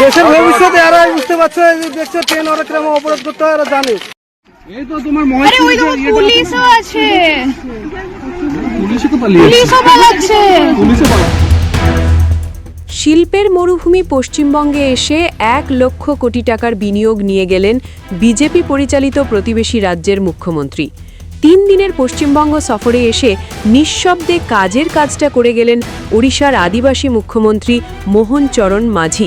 দেশের ভবিষ্যতে এরাই বুঝতে পারছ এই দেখছ ট্রেন ওরা কীরকম অপরাধ করতে হয় এরা জানে। এই তো তোমার আরে ওই দেখো পুলিশও আছে। পুলিশও পালাচ্ছে। শিল্পের মরুভূমি পশ্চিমবঙ্গে এসে এক লক্ষ কোটি টাকার বিনিয়োগ নিয়ে গেলেন বিজেপি পরিচালিত প্রতিবেশী রাজ্যের মুখ্যমন্ত্রী। তিন দিনের পশ্চিমবঙ্গ সফরে এসে নিঃশব্দে কাজের কাজটা করে গেলেন ওড়িশার আদিবাসী মুখ্যমন্ত্রী মোহন চরণ মাঝি।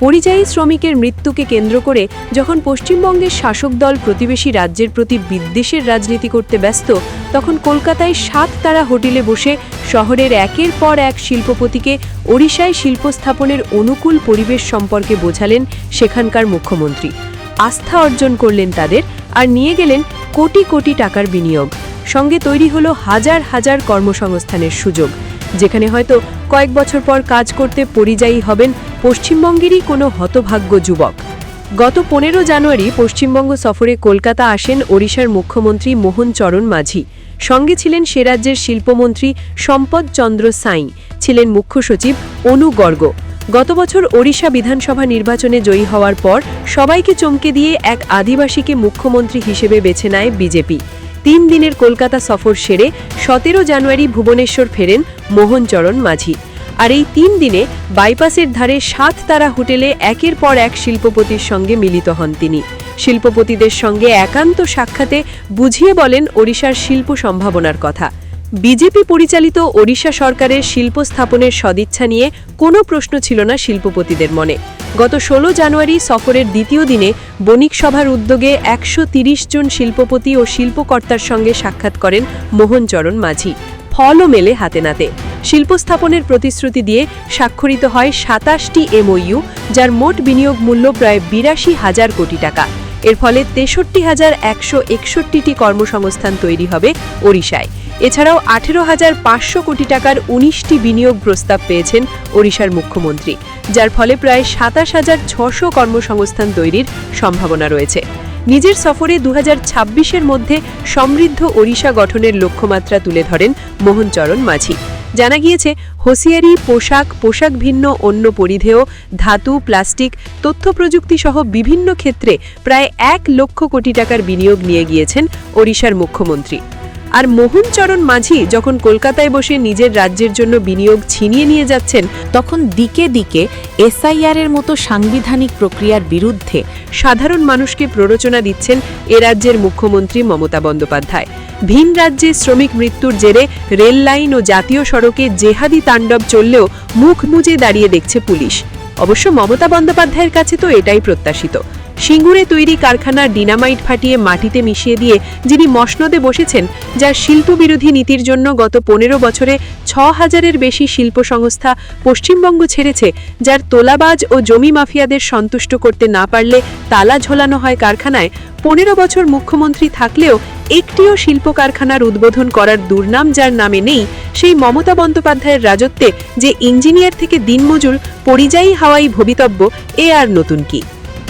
পরিযায়ী শ্রমিকের মৃত্যুকে কেন্দ্র করে যখন পশ্চিমবঙ্গের শাসক দল প্রতিবেশী রাজ্যের প্রতি বিদ্বেষের রাজনীতি করতে ব্যস্ত, তখন কলকাতায় সাত তারা হোটেলে বসে শহরের একের পর এক শিল্পপতিকে ওড়িশায় শিল্প স্থাপনের অনুকূল পরিবেশ সম্পর্কে বোঝালেন সেখানকার মুখ্যমন্ত্রী। আস্থা অর্জন করলেন তাদের আর নিয়ে গেলেন কোটি কোটি টাকার বিনিয়োগ। সঙ্গে তৈরি হলো হাজার হাজার কর্মসংস্থানের সুযোগ, যেখানে হয়তো কয়েক বছর পর কাজ করতে পরিযায়ী হবেন পশ্চিমবঙ্গেরই কোনো হতভাগ্য যুবক। গত পনেরো জানুয়ারি পশ্চিমবঙ্গ সফরে কলকাতা আসেন ওড়িশার মুখ্যমন্ত্রী মোহন চরণ মাঝি। সঙ্গে ছিলেন সে রাজ্যের শিল্পমন্ত্রী সম্পদ চন্দ্র সাই, ছিলেন মুখ্য সচিব অনু গর্গ। গত বছর ওড়িশা বিধানসভা নির্বাচনে জয়ী হওয়ার পর সবাইকে চমকে দিয়ে এক আদিবাসীকে মুখ্যমন্ত্রী হিসেবে বেছে নেয় বিজেপি। তিন দিনের কলকাতা সফর সেরে সতেরো জানুয়ারি ভুবনেশ্বর ফেরেন মোহনচরণ মাঝি। আর এই তিন দিনে বাইপাসের ধারে সাত তারা হোটেলে একের পর এক শিল্পপতির সঙ্গে মিলিত হন তিনি। শিল্পপতিদের সঙ্গে একান্ত সাক্ষাতে বুঝিয়ে বলেন ওড়িশার শিল্প সম্ভাবনার কথা। বিজেপি পরিচালিত ওড়িশা সরকারের শিল্প স্থাপনের সদিচ্ছা নিয়ে কোনো প্রশ্ন ছিল না শিল্পপতিদের মনে। গত ষোলো জানুয়ারি সফরের দ্বিতীয় দিনে বণিক সভার উদ্যোগে একশো জন শিল্পপতি ও শিল্পকর্তার সঙ্গে সাক্ষাৎ করেন মোহনচরণ মাঝি। ফলও মেলে হাতে নাতে। শিল্প স্থাপনের প্রতিশ্রুতি দিয়ে স্বাক্ষরিত হয় সাতাশটি এমওইউ, যার মোট বিনিয়োগ মূল্য প্রায় বিরাশি হাজার কোটি টাকা। এর ফলে তেষট্টি হাজার একশো একষট্টিটি কর্মসংস্থান তৈরি হবে ওড়িশায়। এছাড়াও আঠেরো হাজার পাঁচশো কোটি টাকার উনিশটি বিনিয়োগ প্রস্তাব পেয়েছেন ওড়িশার মুখ্যমন্ত্রী, যার ফলে প্রায় সাতাশ হাজার ছশো কর্মসংস্থান তৈরির সম্ভাবনা রয়েছে। নিজের সফরে দু এর মধ্যে সমৃদ্ধ ওড়িশা গঠনের লক্ষ্যমাত্রা তুলে ধরেন মোহনচরণ মাঝি। জানা গিয়েছে, হোসিয়ারি, পোশাক পোশাক ভিন্ন অন্য পরিধেয়, ধাতু, প্লাস্টিক, তথ্য প্রযুক্তি সহ বিভিন্ন ক্ষেত্রে প্রায় এক লক্ষ কোটি টাকার বিনিয়োগ নিয়ে গিয়েছেন ওড়িশার মুখ্যমন্ত্রী। আর মোহনচরণ মাঝি যখন কলকাতায় বসে নিজের রাজ্যের জন্য বিনিয়োগ ছিনিয়ে নিয়ে যাচ্ছেন, তখন দিকে দিকে এসআইআর এর মতো সাংবিধানিক প্রক্রিয়ার বিরুদ্ধে সাধারণ মানুষকে প্ররোচনা দিচ্ছেন এ রাজ্যের মুখ্যমন্ত্রী মমতা বন্দ্যোপাধ্যায়। ভিন রাজ্যে শ্রমিক মৃত্যুর জেরে রেল লাইন ও জাতীয় সড়কে জেহাদি তাণ্ডব চললেও মুখ মুজে দাঁড়িয়ে দেখছে পুলিশ। অবশ্য মমতা বন্দ্যোপাধ্যায়ের কাছে তো এটাই প্রত্যাশিত। সিঙ্গুরে তৈরি কারখানার ডিনামাইট ফাটিয়ে মাটিতে মিশিয়ে দিয়ে যিনি মসনদে বসেছেন, যার শিল্পবিরোধী নীতির জন্য গত পনেরো বছরে ছ হাজারের বেশি শিল্প সংস্থা পশ্চিমবঙ্গ ছেড়েছে, যার তোলাবাজ ও জমি মাফিয়াদের সন্তুষ্ট করতে না পারলে তালা ঝোলানো হয় কারখানায়। পনেরো বছর মুখ্যমন্ত্রী থাকলেও একটিও শিল্প কারখানার উদ্বোধন করার দুর্নাম যার নামে নেই, সেই মমতা বন্দ্যোপাধ্যায়ের রাজত্বে যে ইঞ্জিনিয়ার থেকে দিনমজুর, পরিযায়ী হাওয়াই ভবিতব্য, এ আর নতুন কি?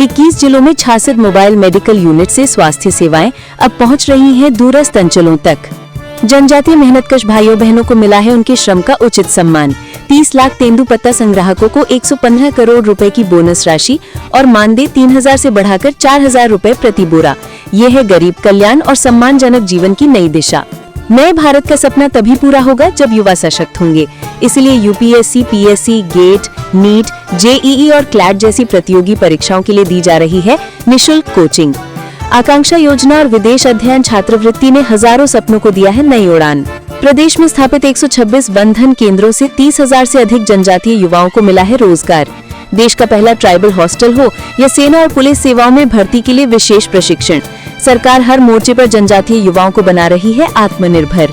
21 जिलों में छियासठ मोबाइल मेडिकल यूनिट से स्वास्थ्य सेवाएँ अब पहुँच रही हैं दूरस्थ अंचलों तक। जनजातीय मेहनतकश भाइयों बहनों को मिला है उनके श्रम का उचित सम्मान। 30 लाख तेंदु पत्ता संग्राहकों को 115 करोड़ रुपए की बोनस राशि और मानदेय 3000 से बढ़ाकर 4000 रुपए प्रति बोरा। ये है गरीब कल्याण और सम्मानजनक जीवन की नई दिशा। नए भारत का सपना तभी पूरा होगा जब युवा सशक्त होंगे। इसलिए UPSC PSC GATE NEET JEE और क्लैट जैसी प्रतियोगी परीक्षाओं के लिए दी जा रही है निशुल्क कोचिंग। आकांक्षा योजना और विदेश अध्ययन छात्रवृत्ति ने हज़ारों सपनों को दिया है नई उड़ान। प्रदेश में स्थापित 126 बंधन केंद्रों से 30,000 से अधिक जनजातीय युवाओं को मिला है रोज़गार। देश का पहला ट्राइबल हॉस्टल हो या सेना और पुलिस सेवाओं में भर्ती के लिए विशेष प्रशिक्षण। सरकार हर मोर्चे पर जनजातीय युवाओं को बना रही है आत्मनिर्भर।